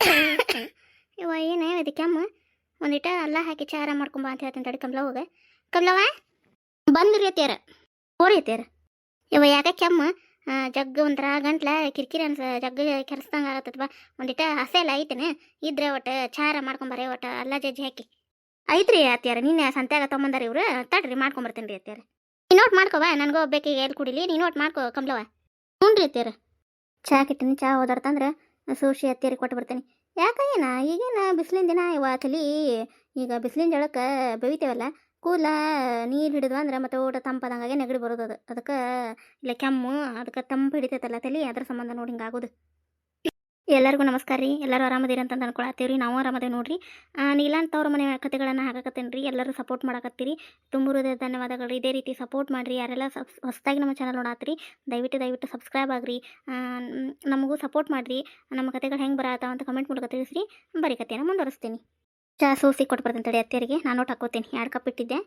ಇವ ಏನೇ ಇದು ಕೆಮ್ಮ? ಒಂದಿಟ ಅಲ್ಲ ಹಾಕಿ ಚಾರ ಮಾಡ್ಕೊಂಬ ಅಂತ ಹೇಳ್ತೀನಿ ತಡಿ ಕಮಲ ಹೋಗ. ಕಮಲವ ಬಂದ್ರಿ ಅತ್ಯಾರ ಹೋರಿ ಅತ್ಯಾರ ಇವ ಯಾಕೆ ಕೆಮ್ಮ? ಜಗ್ಗ ಒಂಥರ ಗಂಟ್ಲ ಕಿರಿಕಿರಿ ಅನ್ಸ, ಜಗ್ಗ ಕೆರೆಸ್ದಂಗೆ ಆಗತ್ತದ ಬಾ. ಒಂದಿಟ ಹಸೆ ಎಲ್ಲ ಐತೇನೆ? ಇದ್ರೆ ಒಟ್ಟು ಚಾರ ಮಾಡ್ಕೊಂಬರ್ರಿ, ಒಟ್ಟು ಅಲ್ಲ ಜಜ್ಜಿ ಹಾಕಿ. ಐತ್ರಿ ಅತ್ಯಾರ ನಿನ್ನೆ ಸಂತ್ಯಾಗ ತೊಗೊಂಬಂದಾರ ಇವ್ರು? ತಡ್ರಿ, ಮಾಡ್ಕೊಂಬರ್ತೀನಿ ರೀ ಅತ್ಯಾರ. ನೀನು ನೋಟ್ ಮಾಡ್ಕೋವ ನನಗೂ ಒಬ್ಬೇಕಿಗೆ ಎಲ್ಲಿ ಕುಡಿಲಿ ನೀನು ನೋಟ್ ಮಾಡ್ಕೋ ಕಮಲವ ಹ್ಞೂ ರೀ ಅತ್ಯಾರ. ಚಾ ಕಿಟ್ಟಿನಿ, ಚಾ ಹೋದಾರ್ತಂದ್ರೆ ಸೋಶಿ ಅತ್ತೇರಿ ಕೊಟ್ಟು ಬರ್ತೀನಿ. ಯಾಕ ಏನ? ಈಗೇನ ಬಿಸಿಲಿನ ದಿನ ಇವ ಈಗ ಬಿಸಿಲಿನ ಜಳಕ್ಕೆ ಬೆವಿತೇವಲ್ಲ ಕೂಲ ನೀರು ಹಿಡಿದ್ವ ಅಂದ್ರೆ ಮತ್ತೆ ಊಟ ತಂಪದಂಗೆ ನೆಗಡಿ ಬರೋದು ಅದು. ಅದಕ್ಕೆ, ಇಲ್ಲ ಕೆಮ್ಮು, ಅದಕ್ಕೆ ತಂಪು ಹಿಡಿತೈತಲ್ಲ ತಲೆ, ಅದ್ರ ಸಂಬಂಧ ನೋಡಿ ಹಿಂಗೆ ಆಗೋದು. ಎಲ್ಲರಿಗೂ ನಮಸ್ಕಾರ ರೀ. ಎಲ್ಲರೂ ಆರಾಮದಿರಿ ಅಂತ ಅನ್ಕೊಳತ್ತೀವಿ ರೀ ನಾವು ನೋಡ್ರಿ. ನೀಲಾಂತ ನೀಲಾಂತ್ ಅವ್ರ ಮನೆ ಕಥೆಗಳನ್ನು ಹಾಕಕತ್ತೇನೆ ರೀ. ಎಲ್ಲರೂ ಸಪೋರ್ಟ್ ಮಾಡಕತ್ತೀರಿ. ತುಂಬ ಹೃದಯ ಧನ್ಯವಾದಗಳು. ಇದೇ ರೀತಿ ಸಪೋರ್ಟ್ ಮಾಡಿರಿ. ಯಾರೆಲ್ಲ ಸಬ್, ಹೊಸದಾಗಿ ನಮ್ಮ ಚಾನಲ್ ನೋಡಾತ್ರಿ, ದಯವಿಟ್ಟು ದಯವಿಟ್ಟು ಸಬ್ಸ್ಕ್ರೈಬ್ ಆಗ್ರಿ. ನಮಗೂ ಸಪೋರ್ಟ್ ಮಾಡಿರಿ. ನಮ್ಮ ಕಥೆಗಳು ಹೆಂಗೆ ಬರತ್ತಾವ ಅಂತ ಕಮೆಂಟ್ ಮೂಲಕ ತಿಳಿಸ್ರಿ. ಬರೀ ಕತೆಯನ್ನು ಮುಂದುವರಿಸ್ತೀನಿ. ಚಾ, ಸೋಸಿ ತಡಿ ಅತ್ತಿಯರಿಗೆ. ನಾನು ನೋಟ್ ಹಾಕೋತೀನಿ ಎರಡು ಕಪ್ ಇಟ್ಟಿದ್ದೆ.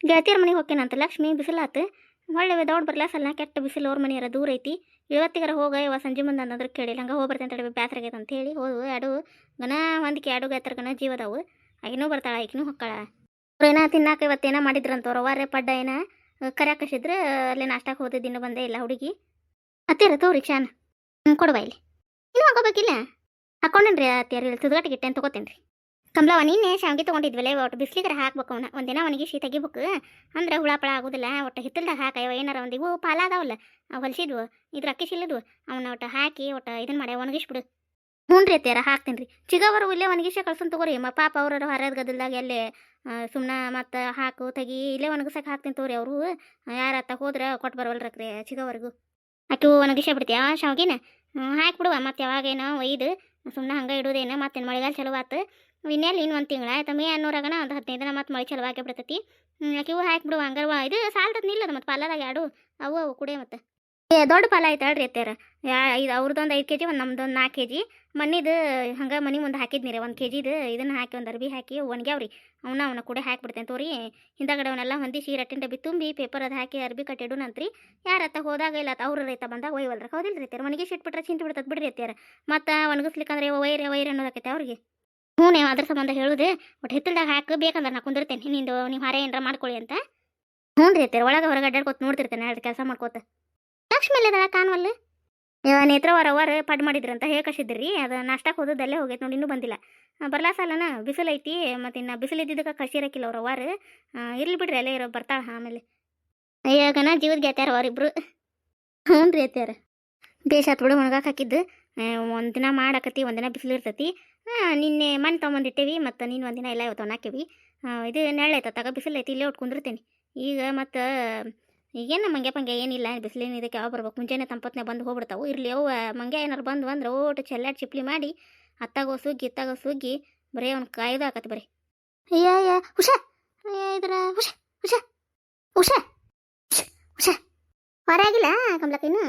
ಗೆಳತಿಯರ ಮನೆಗೆ ಹೋಗ್ತೇನಂತ ಲಕ್ಷ್ಮಿ, ಬಿಸಿಲಾತು. ಒಳ್ಳೆ ದೌಡ್ ಬರ್ಲಾ ಸಲ ಕೆಟ್ಟ ಬಿಸಿಲು ಅವ್ರ ಮನೆಯರ ದೂರ ಐತಿ. ಇವತ್ತಿಗರ ಹೋಗ ಇವ ಸಂಜೆ ಮುಂದೆ ಅನ್ನೋದ್ರ ಕೇಳಿಲ್ಲ ಹಂಗೆ ಹೋಗಿ ಬರ್ತೇನೆ ತಡಿ ಬ್ಯಾಸ್ರಾಗೈತೆ ಅಂತ ಹೇಳಿ ಹೋದು, ಎರಡು ಗನ ಹೊಂದಿಕೆ ಎರಡು ಗಾತ್ರ ಗನ ಜೀವದವು ಆಗಿನೂ ಬರ್ತಾಳ, ಆಕಿನೂ ಹೊಕ್ಕಾಳ. ಅವ್ರು ಏನ ತಿನ್ನಾಕ ಇವತ್ತೇನ ಮಾಡಿದ್ರಂತ ರವಾರೆ ಪಡ್ಡ ಏನ ಕರ್ಯಾಕಸಿದ್ರೆ ಅಲ್ಲಿ ಹೋದಿದ್ದು ದಿನ ಬಂದೇ ಇಲ್ಲ ಹುಡುಗಿ. ಅತ್ತಿರ ತೋರಿ ಚಾನ್ ಹ್ಞೂ ಕೊಡುವ ಇಲ್ಲಿ. ಇನ್ನೂ ಹಾಕೋಬೇಕಿಲ್ಲ? ಹಾಕೊಂಡೇನ್ರಿ ಅತ್ತಿಯರ್, ಇಲ್ಲಿ ತುದ್ಗಟ್ಟಿಗೆ ಇಟ್ಟೇನು ತೊಗೋತೇನೆ ರೀ ಕಮಲವ ನಿನ್ನೆ ಶಾವಿಗೆ ತೊಗೊಂಡಿದ್ವಲ್ಲ, ಒಟ್ಟು ಬಿಸ್ಲಿಗರ ಹಾಕ್ಬೇಕು ಅವನ್ನ ಒಂದಿನ ಅವನಿಗೆ ಶೀ ತೆಗಿಬೇಕು. ಅಂದ್ರೆ ಹುಳ ಪಳ ಆಗೋದಿಲ್ಲ, ಒಟ್ಟು ಹಿತ್ತಲ್ದಾಗ ಹಾಕ ಯಾವ ಏನಾರ ಒಂದು ಇವು ಪಾಲ ಅದಾವಲ್ಲ ಹೊಲಿಸಿದ್ವು, ಇದ್ರ ಅಕ್ಕಿ ಸಿಲ್ಲದ್ವು ಅವನ್ನ ಒಟ್ಟು ಹಾಕಿ, ಒಟ್ಟು ಇದನ್ನ ಮಾಡ್ಯ, ಒಣಗಿಸ್ಬಿಡು. ಹ್ಞೂ ರೀ ಅತ್ತಿಯರ ಹಾಕ್ತೀನಿ ರೀ ಚಿಗವರು ಇಲ್ಲೇ ಒಣಗಿಸಿ ಕಳ್ಸನ್ ತಗೋರಿ. ಮ ಪಾಪ ಅವ್ರ ಹೊರದ ಗದಲ್ದಾಗ ಎಲ್ಲೇ ಸುಮ್ಮನೆ ಮತ್ತು ಹಾಕು, ತೆಗಿ, ಇಲ್ಲೇ ಒಣಗಿಸಕ್ಕೆ ಹಾಕ್ತೀನಿ ತಗೋರಿ ಅವರು. ಯಾರತ್ತ ಹೋದ್ರೆ ಕೊಟ್ಟು ಬರವಲ್ರಕ್ರಿ ಚಿಗವರೆಗೂ. ಅಕ್ಕಿ ಒಣಗಿಸೇ ಬಿಡ್ತೀಯ ಶಾವ್ಗಿನ ಹಾಕ್ಬಿಡುವ ಮತ್ತೆ ಯಾವಾಗೇನೋ ಒಯ್ದು ಸುಮ್ಮನೆ ಹಂಗೆ ಇಡೋದೇನು, ಮತ್ತೇನು ಮಳೆಗಾಲ ಚಲೋ ಆತು. ಇನ್ನೆಲ್ಲಿ ಇನ್ನು ಒಂದು ತಿಂಗಳ ಆಯ್ತು? ಮೇ ಅನ್ನೂರಾಗನ ಒಂದು ಹದಿನೈದು ದಿನ ಮತ್ತೆ ಮಳೆ ಚಲೋ ಬಿಡ್ತೈತಿ. ಆಕೆ ಇವು ಬಿಡು ಹಂಗಾರ. ಇದು ಸಾಲ್ತದ ನಿಲ್ಲದ ಮತ್ತು ಪಾಲದಾಗ ಎರಡು ಅವು ಅವು ಕುಡಿಯ ಮತ್ತೆ. ದೊಡ್ಡ ಪಾಲ ಆಯ್ತು ಹೇಳ್ರಿ ಅತ್ಯಾರ ಯಾ, ಇದು ಅವ್ರದ್ದೊಂದು ಐದು ಕೆ ಜಿ ಒಂದು ನಮ್ದೊಂದು ನಾಲ್ಕು ಕೆ ಜಿ ಮನಿದು ಹಂಗೆ ಮನೆ ಮುಂದೆ ಹಾಕಿದ್ನಿ ರೀ, ಒಂದು ಕೆ ಜಿದು ಇದನ್ನು ಹಾಕಿ, ಒಂದು ಅರ್ಬಿ ಹಾಕಿ ಒಣಗ್ಯಾವ್ರಿ. ಅವನ್ನ ಅವನ ಕೂಡ ಹಾಕ್ಬಿಡ್ತೇನೆ ತೋರಿ. ಹಿಂದಗಡೆ ಅವನ್ನೆಲ್ಲ ಹೊಂದಿಸಿ ರಟ್ಟಿನ ಡಬ್ಬಿ ತುಂಬಿ ಪೇಪರ್ ಅದು ಹಾಕಿ ಅರ್ಬಿ ಕಟ್ಟಿಡುನಂತ್ರಿ ಯಾರತ್ತ ಹೋದಾಗ ಇಲ್ಲ ಅವ್ರ ರೈತ ಬಂದಾಗ ಒಯ್ವಲ್ರ. ಹೌದಿಲ್ಲ ರೀ ಅತ್ಯಾರ ಮನೆಗೆ ಸಿಟ್ಬಿಟ್ರೆ ಚಿಂತೆ ಬಿಡ್ತದೆ ಬಿಡ್ರಿ ಅತ್ಯಾರ ಮತ್ತು ಒಣಗಿಸ್ಲಿಕ್ಕಂದ್ರೆ ವೈರ್ ವೈರ್ ಅನ್ನೋದಕ್ಕೈತೆ ಅವ್ರಿಗೆ. ಹ್ಞೂ, ನೀವು ಅದ್ರ ಸಂಬಂಧ ಹೇಳುದು. ಒಟ್ಟು ಹಿತ್ತಲ್ದಾಗ ಹಾಕಿ, ಬೇಕಂದ್ರೆ ನಾ ಕುಂದಿರ್ತೇನೆ. ನಿಂದು, ನೀವು ಹಾರೆ ಏನಾರ ಮಾಡ್ಕೊಳ್ಳಿ ಅಂತ. ಹ್ಞೂ ರೀ ಅತ್ಯಾರ ಒಳಗೆ ಹೊರಗೆ ಅಡ್ಡಾಡ್ಕೊತ ನೋಡ್ತಿರ್ತೇನೆ ಎರಡು ಕೆಲಸ ಮಾಡ್ಕೋತ. ಲಕ್ಷ್ಮಿ ಅಲ್ಲದ ಕಾಣವಲ್ಲ ನೇತ್ರ ನೇತ್ರವಾರ ಅವರ್ ಪಡ್ ಮಾಡಿದ್ರಂತ ಹೇಳ್ಕಸಿದ್ರಿ ಅದು ನಾಷ್ಟಕ್ಕೆ ಹೋದಲ್ಲೇ ಹೋಗೈತೆ ನೋಡಿ, ಇನ್ನೂ ಬಂದಿಲ್ಲ. ಬರ್ಲಾ ಸಾಲನ? ಬಿಸಿಲು ಐತಿ ಮತ್ತು ಇನ್ನು ಬಿಸಿಲು ಇದ್ದಿದ್ದಕ್ಕೆ ಕಸಿರಕ್ಕಿಲ್ಲ ಅವ್ರ ಅವಾರ ಇರ್ಲಿ ಬಿಡ್ರಿ, ಅಲ್ಲೇ ಇರೋ ಬರ್ತಾಳೆ ಆಮೇಲೆ. ಇವಾಗನ ಜೀವದ ಗೆತ್ತಾರ ಅವರಿಬ್ರು ಹ್ಞೂ ರೀ ಅತ್ಯಾರ ಬೇಷ್ ಬಿಡು, ಒಣಗಾಕ್ ಹಾಕಿದ್ದು. ಒಂದು ದಿನ ಮಾಡಾಕತಿ ಒಂದಿನ ಬಿಸಿಲು ಇರ್ತೈತಿ. ಆ, ನಿನ್ನೆ ಮಣ್ಣು ತೊಗೊಂಬಂದಿಟ್ಟೇವಿ ಮತ್ತು ನೀನು ಒಂದಿನ ಎಲ್ಲ ಇವತ್ತು ಒಣಾಕೇವಿ ಇದು ನೆಳ್ಳೆ ತಗ ಬಿಸಿಲು ಐತಿ ಇಲ್ಲೇ ಉಟ್ಕೊಂಡಿರ್ತೇನೆ. ಈಗ ಮತ್ತು ಈಗೇನು ಮಂಗ್ಯ ಪಂಗ್ಯ ಏನಿಲ್ಲ ಬಿಸಿಲಿನ ಇದಕ್ಕೆ ಯಾವ ಬರ್ಬೇಕು? ಮುಂಜಾನೆ ತಂಪತ್ನೇ ಬಂದು ಹೋಗ್ಬಿಡ್ತಾವೆ. ಇರಲಿ ಅವು ಮಂಗ್ಯ ಏನಾರು ಬಂದು ಅಂದ್ರೆ ಓಟು ಚೆಲ್ಲಾಡ್ ಚಿಪ್ಲಿ ಮಾಡಿ ಅತ್ತಾಗೋ ಸುಗ್ಗಿ ಇತ್ತಾಗೋ ಸುಗ್ಗಿ ಬರೀ ಅವ್ನು ಕಾಯ್ದು ಹಾಕತ್ ಬರೀ. ಅಯ್ಯ ಅಯ್ಯ ಹುಷಾ! ಇದ್ರ ಹುಷಾ ಹುಷಾ ಹುಷಾ ಹುಷಾ. ಹೊರಾಗಿಲ್ಲ ಕಮಲಕ್ಕ ಇನ್ನು?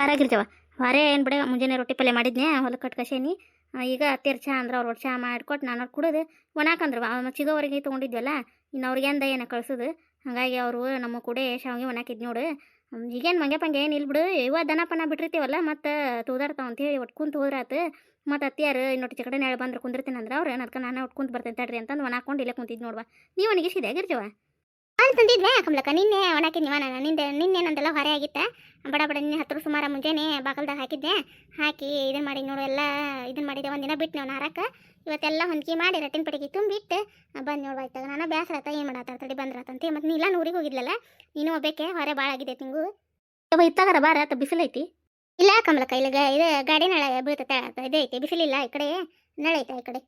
ಆಗಿರ್ತಾವ ಹೊರೆ ಏನು ಬಿಡ ಮುಂಜಾನೆ ರೊಟ್ಟಿ ಪಲ್ಯ ಮಾಡಿದ್ನೇ ಹೊಲಕ್ಕೆ ಕಟ್ಕಸೇನಿ ಈಗ ಅತ್ತೆರ್ ಚಹಾ ಅಂದ್ರೆ ಅವ್ರು ಚಹಾ ಮಾಡಿಕೊಟ್ಟು ನಾನು ಕುಡಿದು ಒಣಾಕಂದ್ರು. ಅವ ಚಿಗೋವರೆಗೆ ತೊಗೊಂಡಿದ್ವಲ್ಲ ಇನ್ನು ಅವ್ರಿಗೆ ಏನು ಏನ ಕಳ್ಸೋದು? ಹಾಗಾಗಿ ಅವರು ನಮ್ಮ ಕೂಡ ಶಾವಿಗೆ ಒಣಾಕಿದ್ ನೋಡು. ಈಗೇನು ಮಂಗೆ ಪಂಗೆ ಏನು ಇಲ್ಲ ಬಿಡು ಇವ ದನ ಪನ ಬಿಟ್ಟಿರ್ತೀವಲ್ಲ, ಮತ್ತು ತೂದಾಡ್ತಾವ ಅಂತ ಹೇಳಿ ಒಟ್ಟು ಕುಂತು ಹೋದ್ರಾತು. ಮತ್ತು ಅತ್ತಿಯಾರು ಇನ್ನೊಟ್ಟು ಚಕಡೆ ನಾಳೆ ಬಂದ್ರೆ ಕುಂದಿರ್ತೀನಿ ಅಂದ್ರೆ ಅವ್ರು ಅದಕ್ಕೆ ನಾನು ಒಟ್ಟು ಕುಂತು ಬರ್ತೇನೆ ತಡ್ರಿ ಅಂತಂದು ಒಣಾಕೊಂಡು ಇಲ್ಲೇ ಕುಂತಿದ್ದು ನೋಡ್ವಾ. ನೀವು ಒಣಗಿಸಿದೆ ಗಿರ್ಜವ ನಾನು ತಂದಿದ್ದೆ. ಕಮಲಕ್ಕ ನಿನ್ನೆ ಒಣಾಕಿದ್ನಿ ನಾನು ನಿಂದೆ, ನಿನ್ನೆ ನಂದೆಲ್ಲ ಹೊರೆ ಆಗಿತ್ತ. ಬಡ ಬಡ ನಿನ್ನೆ ಹತ್ರ ಸುಮಾರು ಮುಂಜಾನೆ ಬಾಗಲ್ದಾಗ ಹಾಕಿದ್ದೆ. ಹಾಕಿ ಇದನ್ನ ಮಾಡಿ ನೋಡು, ಎಲ್ಲ ಇದನ್ನ ಮಾಡಿದ್ದೆ ಒಂದಿನ ಬಿಟ್ಟು ನಾವು ಹಾರಕ್ಕೆ ಇವತ್ತೆಲ್ಲ ಹೊಂದಿಕೆ ಮಾಡಿ ರಟ್ಟಿನ ಪಡಿಗೆ ತುಂಬಿಟ್ಟು. ಬಂದು ನೋಡ್ಬಾಯ್ತಾಗ ನಾನು ಬೇಸರ ಆತ, ಏನು ಮಾಡತ್ತ ತಡಿ ಬಂದ್ರಾತಂತೆ ಮತ್ತು ನೀಲ್ಲ ಊರಿಗೆ ಹೋಗಿದ್ಲಲ್ಲ. ನೀನು ಒಬ್ಬಕ್ಕೆ ಹೊರೆ ಭಾಳ ಆಗಿದೆ ತಿಂಗು. ಇತ್ತಾಗರ ಬಾರ, ಆತ ಬಿಸಿಲೈತಿ ಇಲ್ಲ ಕಮಲಕ್ಕ ಇಲ್ಲ ಇದೆ ಗಾಡಿ ನಳ ಬೀಳ್ತೈತೆ ಇದೈತಿ ಬಿಸಿಲಿಲ್ಲ ಈ ಕಡೆ ನಳೆ ಐತೆ, ಈ ಕಡೆ.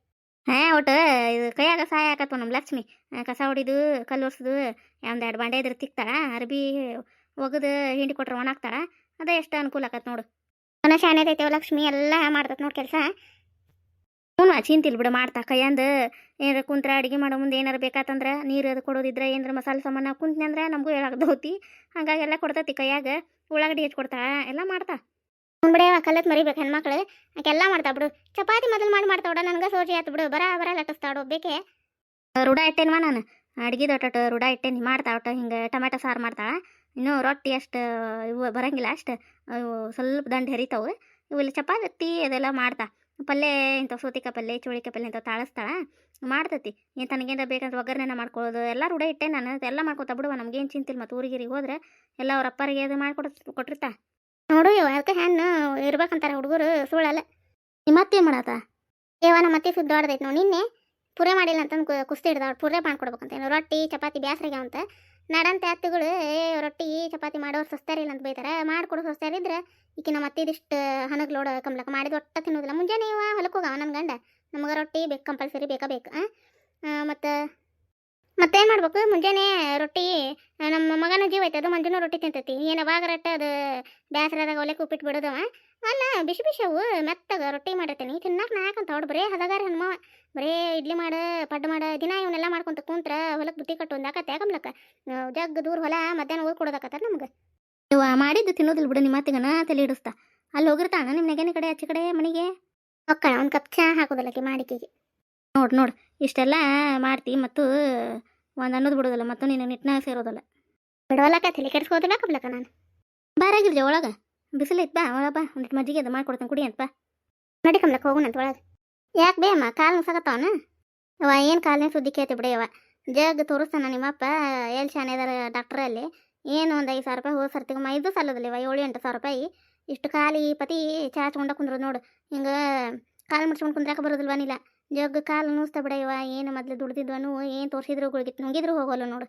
ಹಾಂ, ಒಟ್ಟು ಇದು ಕೈಯಾಗ ಸಹಾಯ ಆಕತ್ವ ನಮ್ಮ ಲಕ್ಷ್ಮಿ. ಕಸ ಹೊಡಿದು, ಕಲ್ಲು ಒರ್ಸೋದು ಒಂದೆರಡು ಬಾಂಡೆ ಇದ್ರೆ ತಿಕ್ತಾರ ಅರ್ಬಿ ಒಗದು ಹಿಂಡಿ ಕೊಟ್ರೆ ಒಣಾಕ್ತಾಳ ಅದೇ ಎಷ್ಟು ಅನುಕೂಲ ಆಕತ್ ನೋಡು. ಮನ ಐತೆವ ಲಕ್ಷ್ಮಿ, ಎಲ್ಲ ಮಾಡ್ತತ್ ನೋಡು ಕೆಲಸ. ಹ್ಞೂ ಚಿಂತಿಲ್ ಬಿಡು, ಮಾಡ್ತಾ. ಕೈಯಂದು ಏನಾರ ಕುಂತ್ರ ಅಡುಗೆ ಮಾಡೋ ಮುಂದೆ ಏನಾರ ಬೇಕಾತಂದ್ರೆ, ನೀರು ಅದು ಕೊಡೋದಿದ್ರೆ ಏನಾರ ಮಸಾಲೆ ಸಾಮಾನು ಕುಂತ್ನಂದ್ರೆ ನಮಗೂ ಹೇಳಾಗ್ದೋತಿ. ಹಂಗಾಗಿ ಎಲ್ಲ ಕೊಡ್ತತಿ ಕೈಯಾಗ, ಉಳ್ಳಾಗಡ್ಡಿ ಹೆಚ್ಚು ಕೊಡ್ತಾ ಎಲ್ಲ ಮಾಡ್ತಾ. ಬಿಡ ಕಲತ್ ಮರಿಬೇಕು ಹೆಣ್ಮಕ್ಳು. ಆಕೆಲ್ಲ ಮಾಡ್ತಾ ಬಿಡು. ಚಪಾತಿ ಮೊದಲು ಮಾಡಿ ಮಾಡ್ತಾವಡ ನನಗೆ ಸೋಜಿ ಆಯ್ತು ಬಿಡು. ಬರ ಬರ ಲಟ್ಟಿಸ್ತಾಡು ಬೇಕೆ? ರೂಢ ಇಟ್ಟೇನ್ವ ನಾನು? ಅಡ್ಗಿದ ಒಟ್ಟು ರೂಢ ಇಟ್ಟೇನಿ. ಮಾಡ್ತಾ ಒಟ್ಟು. ಹಿಂಗೆ ಟೊಮೆಟೊ ಸಾರು ಮಾಡ್ತಾ ಇನ್ನೂ ರೊಟ್ಟಿ ಅಷ್ಟು, ಇವು ಬರಂಗಿಲ್ಲ ಅಷ್ಟು. ಇವು ಸ್ವಲ್ಪ ದಂಡ ಹೆರಿತಾವು. ಇವು ಇಲ್ಲಿ ಚಪಾತಿ ಅದೆಲ್ಲ ಮಾಡ್ತಾ. ಪಲ್ಲೆ ಇಂಥ ಸೂತಿಕ ಪಲ್ಲೆ ಚೋಳಿಕಾಯಿ ಪಲ್ಲೆ ಇಂಥ ತಾಳಸ್ತಾಳ. ಮಾಡ್ತತಿ. ಏನು ತನಗೇನ ಬೇಕಂತ ಒಗ್ಗರಣೆ ಮಾಡ್ಕೊಳ್ಳೋದು. ಎಲ್ಲ ರೂಢ ಇಟ್ಟೆ ನಾನು. ಎಲ್ಲ ಮಾಡ್ಕೊತಾ ಬಿಡುವ. ನಮ್ಗೇನು ಚಿಂತಿಲ್ಲ ಮತ್ತು ಊರಿಗಿರಿಗೆ ಹೋದ್ರೆ ಎಲ್ಲ ಅವ್ರ ಅಪ್ಪರಿಗೆ ಅದು ಮಾಡ್ಕೊಡ್, ಕೊಟ್ಟಿರ್ತಾ. ನೋಡು ಇವ ಅದಕ್ಕೆ ಹೆಣ್ಣು ಇರ್ಬೇಕಂತಾರೆ ಹುಡುಗರು, ಸುಳ್ಳಲ್ಲ. ನಿಮ್ಮ ಅತ್ತೆ ಮಾಡತ್ತ ಏವ ನಮ್ಮ ಅತ್ತೆ ಸುದ್ದ ನೋಡಿ ನಿನ್ನೆ. ಪೂರೆ ಮಾಡಿಲ್ಲ ಅಂತಂದು ಕುಸ್ತಿ ಅವ್ರು ಪೂರೆ ಮಾಡ್ಕೊಡ್ಬೇಕಂತ ರೊಟ್ಟಿ, ಚಪಾತಿ ಬ್ಯಾಸ್ರಿಗೆ ಅಂತ. ನಡಂತೆ ಅತ್ತುಗಳು, ಏ ರೊಟ್ಟಿ, ಚಪಾತಿ ಮಾಡೋರು ಸಸ್ತಾರಿಲ್ಲ ಅಂತ ಬೈತಾರೆ. ಮಾಡ್ಕೊಡು ಸಸ್ತಾರಿದ್ರೆ ಈಕಿ ನಮ್ಮ ಅತ್ತಿದಿಷ್ಟು ಹನಗ್ ಲೋಡ ಕಂಬ್ಲಕ್ಕ ಮಾಡಿದ ಒಟ್ಟ ತಿನ್ನೋದಿಲ್ಲ. ಮುಂಜಾನೆ ಇವ ಹೊಲಕ್ಕೆ ಹೋಗವ ನನ್ನ ಗಂಡ. ನಮ್ಗೆ ರೊಟ್ಟಿ ಬೇಕು, ಕಂಪಲ್ಸರಿ ಬೇಕಾ ಬೇಕು ಮತ್ತು ಮತ್ತೇನು ಮಾಡ್ಬೇಕು? ಮುಂಜಾನೆ ರೊಟ್ಟಿ ನಮ್ಮ ಮಗನ ಜೀವ ಐತೆ, ಅದು ಮಂಜುನ ರೊಟ್ಟಿ ತಿಂತೈತಿ. ಏನು ರಟ್ಟ ಅದು ಬ್ಯಾಸರದಾಗ ಒಲೆ ಉಪ್ಪಿಟ್ಟು ಬಿಡೋದವ? ಅಲ್ಲ, ಬಿಸಿ ಬಿಸಿ ಅವು, ಮೆತ್ತಗ ರೊಟ್ಟಿ ಮಾಡಿರ್ತೀನಿ. ತಿನ್ನಕ್ಕೆ ನಾಕಂತ ಅವ್ಡು ಬರೇ ಹದಗಾರ ಹನುಮವ. ಬರೇ ಇಡ್ಲಿ ಮಾಡ, ಪಡ್ಡು ಮಾಡ, ದಿನ ಇವನ್ನೆಲ್ಲ ಮಾಡ್ಕೊಂತ ಕುಂತ್ರ ಹೊಲಕ್ಕೆ ಬುತ್ತಿ ಕಟ್ಟು ಒಂದಾಕತ್ತೆ ಯಾಕಂಬ್ಲಕ್ಕ ಜಗ್ ದೂರ ಹೊಲ, ಮಧ್ಯಾಹ್ನ ಊರ್ ಕೊಡೋದಾಕತ್ತಾರ ನಮ್ಗೆ. ಇವ ಮಾಡಿದ್ದು ತಿನ್ನೋದಿಲ್ಲ ಬಿಡು, ನಿಮ್ಮ ಮಾತಿಗನ ತಲೆ ಇಡಿಸ್ತಾ ಅಲ್ಲಿ ಹೋಗಿರ್ತಾಣ ನಿಮ್ಮ ನೆಗೆನ ಕಡೆ, ಆಚೆ ಕಡೆ ಮನೆಗೆ? ಒಕ್ಕಣ ಒಂದು ಕಪ್ ಚಹಾ ಹಾಕೋದಲ್ಲಕ್ಕೆ ಮಾಡಿಕೆಗೆ. ನೋಡು ನೋಡು. ಇಷ್ಟೆಲ್ಲ ಮಾಡ್ತಿ ಮತ್ತು ಒಂದು ಅನ್ನೋದು ಬಿಡೋದಿಲ್ಲ ಮತ್ತು ನೀನು ನಿಟ್ನಾಗ ಸೇರೋದಿಲ್ಲ. ಬಿಡವಲ್ಲಕ್ಕ ತಲೆ ಕೆಡಿಸ್ಕೋದಿಲ್ಲ ಕಬ್ಲಕ್ಕ ನಾನು? ಬಾರಾಗಿರ್ಲಿ ಒಳಗೆ. ಬಿಸಿಲು ಐತ್ ಬಾ ಒಳಪ್ಪ ಬಾ. ಒಂದಿಟ್ಟು ಮಜ್ಜಿಗೆ ಅದು ಮಾಡ್ಕೊಡ್ತೀನಿ ಕುಡಿ ಅಂತ ಬಾ. ನಡಿ ಕಮ್ಲಕ್ಕ ಹೋಗೋಣಂತ ಒಳಗೆ. ಯಾಕೆ ಬೇ ಅಮ್ಮ ಕಾಲು ನುಸಾಕತ್ತವನ ಅವ ಏನು ಕಾಲಿನ ಸುದ್ದಿ ಕೇಳ್ತಿ ಬಿಡಿ ಅವ ಜಗ್ ತೋರಿಸ್ತಾನ ನಿಮ್ಮಪ್ಪ ಎಲ್ಲಿ ಶಾನೆ ಇದಾರೆ ಡಾಕ್ಟ್ರಲ್ಲಿ ಏನು ಒಂದು ಐದು ಸಾವಿರ ರೂಪಾಯಿ ಹೋದ ಸರ್ತಿಗಮ್ಮ ಮೈದು ಸಾಲದಿಲ್ಲ ಇವ ಏಳು ಎಂಟು ಸಾವಿರ ರೂಪಾಯಿ. ಇಷ್ಟು ಖಾಲಿ ಪತಿ ಚಾಚ್ಕೊಂಡ ಕುಂದ್ರು ನೋಡು. ಹಿಂಗೆ ಕಾಲು ಮುಡ್ಸ್ಕೊಂಡು ಕುಂದ್ರಾಕ ಬರೋದಿಲ್ವನಿಲ್ಲ ಜಗ್ ಕಾಲು ನೂಸ್ತಾ ಬಿಡ ಏನು ಮೊದ್ಲು ದುಡ್ದಿದ್ವನು, ಏನು ತೋರಿಸಿದ್ರು ಗುಳ್ಗಿತ್ತು ನುಂಗಿದ್ರು ಹೋಗೋಲ್ಲ ನೋಡು.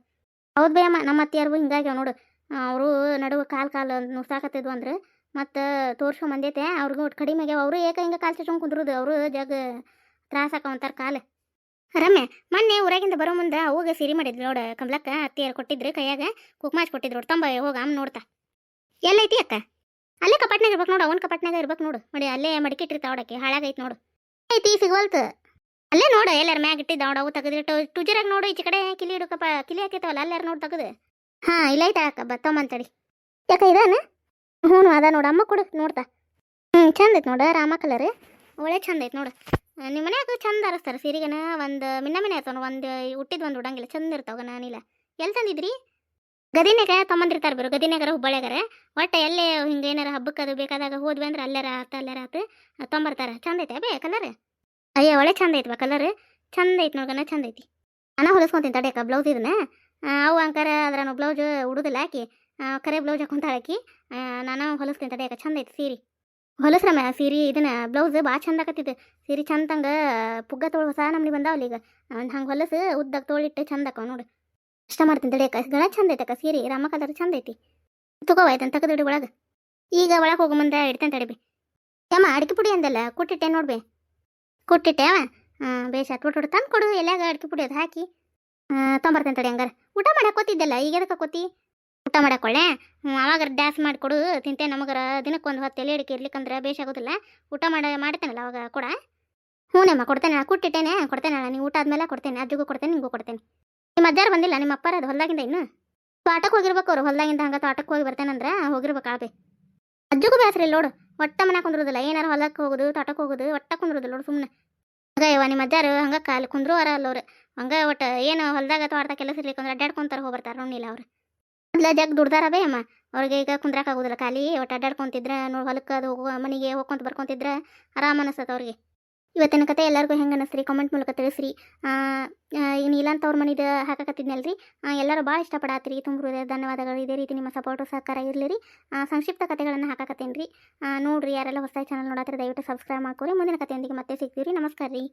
ಹೌದು ಭಯಮ್ಮ ನಮ್ಮ ಅತ್ತಿಯಾರು ಹಿಂಗಾಗ್ಯಾವ ನೋಡು. ಅವರು ನಡುವೆ ಕಾಲು ಕಾಲು ನುಸ್ತಾಕತ್ತಿದ್ವು ಅಂದ್ರೆ. ಮತ್ತು ತೋರ್ಸ್ಕೊಂಡ್ ಬಂದೈತೆ ಅವ್ರಿಗೂ ಕಡಿಮೆ ಆಗ್ಯಾವ. ಅವರು ಏಕ ಹಿಂಗೆ ಕಾಲು ಚಚ್ಕೊಂಡು ಕುಂದ್ರದು, ಅವರು ಜಗ್ ತ್ರಾಸ ಆಕವಂತಾರ ಕಾಲು. ರಮ್ಯ, ಮೊನ್ನೆ ಊರಾಗಿಂದ ಬರೋ ಮುಂದೆ ಅವಾಗ ಸಿರಿ ಮಾಡಿದ್ವಿ ನೋಡು, ಕಮಲಕ್ಕ ಅತ್ತಿಯರು ಕೊಟ್ಟಿದ್ರು ಕೈಯಾಗ ಕುಕ್ಮಾಚ್ ಕೊಟ್ಟಿದ್ರು ತಂಬ, ಹೋಗ ಅಮ್ಮ ನೋಡ್ತಾ. ಎಲ್ಲೈತಿ ಅಕ್ಕ? ಅಲ್ಲೇ ಕಪಾಟ್ನಾಗ ಇರ್ಬೇಕು ನೋಡು, ಅವನ ಕಪಾಟ್ನಾಗ ಇರ್ಬೇಕು ನೋಡು. ನೋಡಿ, ಅಲ್ಲೇ ಮಡಿಕಿಟ್ಟಿರ್ತಾವ ಅವಡಕ್ಕೆ, ಹಾಳಾಗೈತೆ ನೋಡು. ಐತಿ ಸಿಗವಲ್ತು ಅಲ್ಲೇ ನೋಡು, ಎಲ್ಲಾರ ಮ್ಯಾಗ ಇಟ್ಟಿದ್ದ ನೋಡು, ಅವು ತೆಗೆದಿಟ್ಟು ಟುಜರಾಗ ನೋಡು, ಈಚೆ ಕಡೆ ಕಿಲಿ ಇಡು ಕಿಲಿ ಹಾಕೈತವಲ್ಲ ಅಲ್ಲಾರ ನೋಡಿ ತೆಗೆದು. ಹಾಂ, ಇಲ್ಲ ಐತಾ ಅಕ್ಕ ಅಂತೇಳಿ ಯಾಕ, ಇದಾನ? ಹ್ಞೂ, ಅದ ನೋಡು, ಅಮ್ಮ ಕೊಡು, ನೋಡ್ತಾ. ಹ್ಞೂ ಚಂದ ಐತೆ ನೋಡು, ರಾಮ ಕಲರ್. ಒಳ್ಳೆ ಚಂದ ಐತೆ ನೋಡು. ನಿಮ್ಮ ಮನ್ಯಾಗ ಚಂದ ಅರಸ್ತಾರೆ ಸೀರೆಗನ, ಒಂದು, ಮಿನ್ನ ಮಿನ ಇರ್ತಾವ ಒಂದು, ಹುಟ್ಟಿದ್ ಒಂದು ಉಡಂಗಿಲ್ಲ, ಚಂದ ಇರ್ತಾವ ನಾನಿಲ್ಲ. ಎಲ್ಲಿ ತಂದಿದ್ರಿ? ಗದಿನಾಗ ತೊಗೊಂಬಂದಿರ್ತಾರ ಬಿರು ಗದಿನಾಗರ ಹುಬ್ಬಳ್ಳಿಯಾಗರ ಒಟ್ಟು ಎಲ್ಲೇ ಹಿಂಗೆ ಏನಾರ ಹಬ್ಬಕ್ಕೆ ಅದು ಬೇಕಾದಾಗ ಹೋದ್ವಿ ಅಂದ್ರೆ ಅಲ್ಲಾರ ಆತ, ಅಲ್ಲಾರ ಆತು ತೊಂಬರ್ತಾರೆ ಚಂದ ಐತೆ ಬೇ ಕಲರ್. ಅಯ್ಯ ಒಳ್ಳೆ ಚಂದ ಐತಿ ಕಲರ್ ಚಂದ ಐತಿ ನೋಡ್ಕನ ಚಂದ ಐತಿ. ನಾನು ಹೊಲಿಸ್ಕೊಂತೀನಿ ತಡೆಯಕ್ಕ ಬ್ಲೌಸ್ ಇದನ್ನ. ಅವು ಅಂಕಾರ ಅದ್ರ ಬ್ಲೌಸ್ ಉಡುದಿಲ್ಲ ಆ, ಕರೆ ಬ್ಲೌಸ್ ಹಾಕೊಂತಾಳ ಆ, ನಾನು ಹೊಲಿಸ್ತೀನಿ ತಡೆಯಕ್ಕ ಚಂದ ಐತಿ ಸೀರೆ. ಹೊಲಸ್ರಮ್ಮ ಸೀರೆ ಇದನ್ನ ಬ್ಲೌಸ್ ಭಾಳ ಚಂದ ಆಕತ್ತಿದ್ದು ಸೀರೆ ಚಂದಂಗ ಪುಗ್ಗ ತೋಳು ಹೊಸ ನಮ್ಗೆ ಬಂದಾವಲ್ಲ ಈಗ. ಹಂಗೆ ಹೊಲಸು ಉದ್ದಕ್ಕೆ ತೋಳಿಟ್ಟು ಚಂದ ನೋಡು. ಇಷ್ಟ ಮಾಡ್ತೀನಿ ತಡೆಯಕ್ಕ. ಗಣ ಚಂದ ಐತಕ್ಕ ಸೀರೆ ರಾಮ ಕಲರ್ ಚಂದ ಐತಿ. ತಗೋ ತಗದಿಡಿ ತೆಗೆದಿಡಿ ಒಳಗೆ. ಈಗ ಒಳಗೆ ಹೋಗೋ ಮುಂದೆ ಇಡ್ತೇನೆ ತಡಿಬಿ ಯಮ್ಮ ಅಡಿಕೆ ಪುಡಿ ಅಂದಲ್ಲ ಕೊಟ್ಟಿಟ್ಟೆ ನೋಡ್ಬಿ ಕೊಟ್ಟಿಟ್ಟೆ ಬೇಸ ಆತು ಬಿಟ್ಟು ತಂದು ಕೊಡು ಎಲ್ಯಾಗ ಅಡಿಕೆ ಪುಡಿ ಅದು ಹಾಕಿ ತೊಂಬರ್ತೇನೆ ತಡಿ ಹಂಗಾರೆ. ಊಟ ಮಾಡಕ್ಕೆ ಕೂತಿದ್ದಲ್ಲ ಈಗ ಎದಕ್ಕೆ ಕೂತಿ ಊಟ ಮಾಡಕ್ಕೊಳ್ಳೆ ಅವಾಗ ಡ್ಯಾನ್ಸ್ ಮಾಡಿಕೊಡು ತಿಂತೆ ನಮಗರ. ದಿನಕ್ಕೆ ಒಂದು ಹೊತ್ತು ಎಲೆ ಅಡಿಕೆ ಇರ್ಲಿಕ್ಕಂದ್ರೆ ಬೇಸ ಆಗೋದಿಲ್ಲ. ಊಟ ಮಾಡ ಮಾಡ್ತೇನಲ್ಲ ಅವಾಗ ಕೊಡ. ಹ್ಞೂನಮ್ಮ ಕೊಡ್ತೇನೆ ಕೊಟ್ಟಿಟ್ಟೇನೆ, ಕೊಡ್ತೇನೆ ನೀವು ಊಟ ಆದ್ಮೇಲೆ ಕೊಡ್ತೇನೆ ಅಜ್ಜಿಗೂ ಕೊಡ್ತೇನೆ, ನಿಮಗೂ ಕೊಡ್ತೇನೆ. ನಿಮ್ಮ ಅಜ್ಜಾರು ಬಂದಿಲ್ಲ, ನಿಮ್ಮ ಅಪ್ಪಾರ ಅದು ಹೊಲ್ದಾಗಿಂದ ಇನ್ನು? ತೋಟಕ್ಕೆ ಹೋಗಿರ್ಬೇಕು ಅವ್ರು, ಹೊಲ್ದಾಗಿಂದ ಹಂಗೆ ತೋಟಕ್ಕೆ ಹೋಗಿ ಬರ್ತೇನಂದ್ರೆ, ಹೋಗಿರ್ಬೇಕು ಆಳ್ಬೆ. ಅಜ್ಜಿಗೂ ಬೇಸ್ರಿ ನೋಡು. ಒಟ್ಟ ಮನೆ ಕುಂದ್ರೋದಿಲ್ಲ. ಏನಾರು ಹೊಲಕ್ಕೆ ಹೋಗುದು ತೋಟಕ್ಕೆ ಹೋಗುದು, ಒಟ್ಟ ಕುಂದ್ರೋದಿಲ್ಲ ನೋಡು ಸುಮ್ಮನೆ ಹಂಗ ಇವ ನಿಮ್ಮ ಅಜ್ಜಾರು ಹಂಗೆ ಕಾಲು ಕುಂದ್ರು ಅರ ಅಲ್ಲ ಅವ್ರು ಹಂಗೆ ಒಟ್ಟು ಏನು ಹೊಲ್ದಾಗ ತೋಟದಾಗ ಕೆಲಸ ಇರ್ಲಿಕ್ಕಂದ್ರೆ ಅಡ್ಡಾಡ್ಕೊಂತಾರ ಹೋಗ್ಬರ್ತಾರ ನೋಡಿಲ್ಲ ಅವ್ರು. ಮೊದ್ಲ ಜಗ್ ದುಡ್ದಾರ ಬೇ ಅಮ್ಮ ಅವ್ರಿಗೆ ಈಗ ಕುಂದ್ರಾಕ ಆಗೋದಿಲ್ಲ. ಖಾಲಿ ಒಟ್ಟು ಅಡ್ಡಾಡ್ಕೊಂತಿದ್ರೆ ನೋಡಿ ಹೊಲಕ್ಕೆ ಅದು ಹೋಗೋ ಮನೆಗೆ ಹೋಗ್ಕೊಂತ ಬರ್ಕೊಂತಿದ್ರೆ ಆರಾಮ ಅನಿಸ್ತದೆ ಅವ್ರಿಗೆ. ಇವತ್ತಿನ ಕತೆ ಎಲ್ಲರಿಗೂ ಹೆಂಗೆ ಅನಿಸ್ರಿ ಕಾಮೆಂಟ್ ಮೂಲಕ ತಿಳಿಸ್ರಿ. ಈಗ ನೀಲಂತ ಅವ್ರ ಮನಿದು ಹಾಕಕತ್ತಿದ್ನಲ್ರಿ? ಎಲ್ಲರೂ ಭಾಳ ಇಷ್ಟಪಡತ್ತೀರಿ ತುಂಬ ಧನ್ಯವಾದಗಳು. ಇದೇ ರೀತಿ ನಿಮ್ಮ ಸಪೋರ್ಟು ಸಹಕಾರ ಇರಲಿ ರೀ ಸಂಕ್ಷಿಪ್ತ ಕಥೆಗಳನ್ನು ಹಾಕಕತ್ತೇನೆ ರೀ ನೋಡಿರಿ, ಯಾರೆಲ್ಲ ಹೊಸದಾಗಿ ಚಾನಲ್ ನೋಡತ್ತಾರೆ ದಯವಿಟ್ಟು ಸಬ್ಸ್ಕ್ರೈಬ್ ಮಾಡ್ಕೊರಿ. ಮುಂದಿನ ಕಥೆಯೊಂದಿಗೆ ಮತ್ತೆ ಸಿಗ್ತೀವಿ ರೀ ನಮಸ್ಕಾರ ರೀ